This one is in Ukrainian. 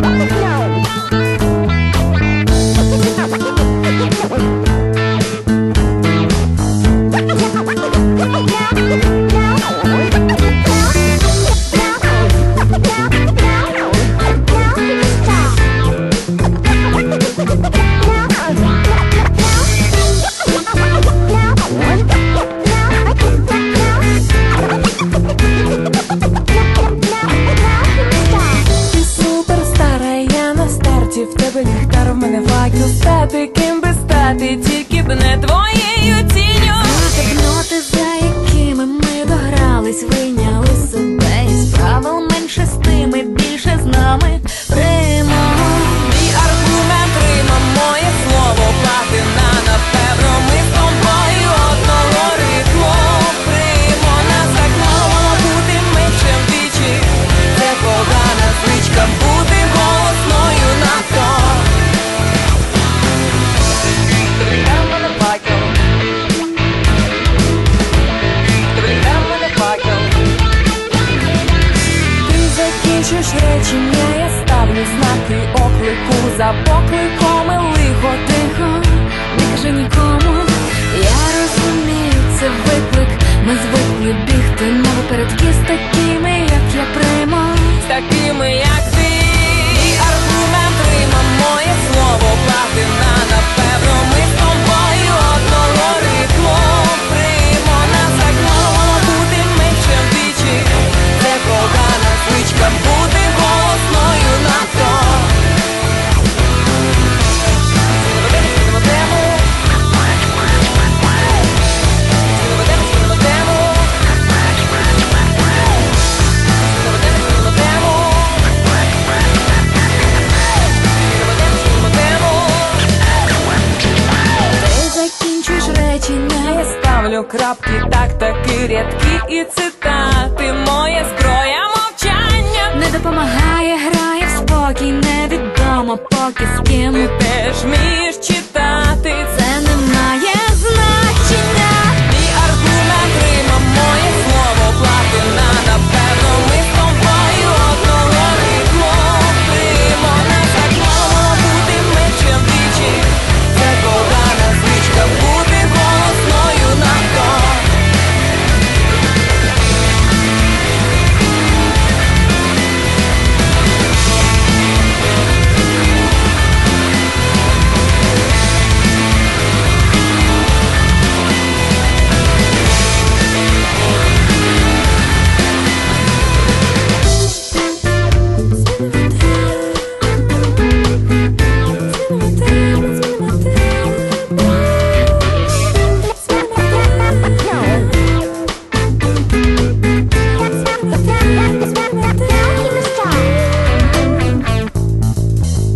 Woo! тебе ліхтаром мене вагну стати, ким би стати, тільки б не твоєю тінню. За покликом і лихо тихо, не кажи нікому. Я розумію, це виклик. Ми звикли бігти на випередки з такими, як я прийму. З такими, як ставлю крапки, так таки рядки і цитати. Моя зброя мовчання не допомагає, грає в спокій, невідомо поки з ким ти теж між читати.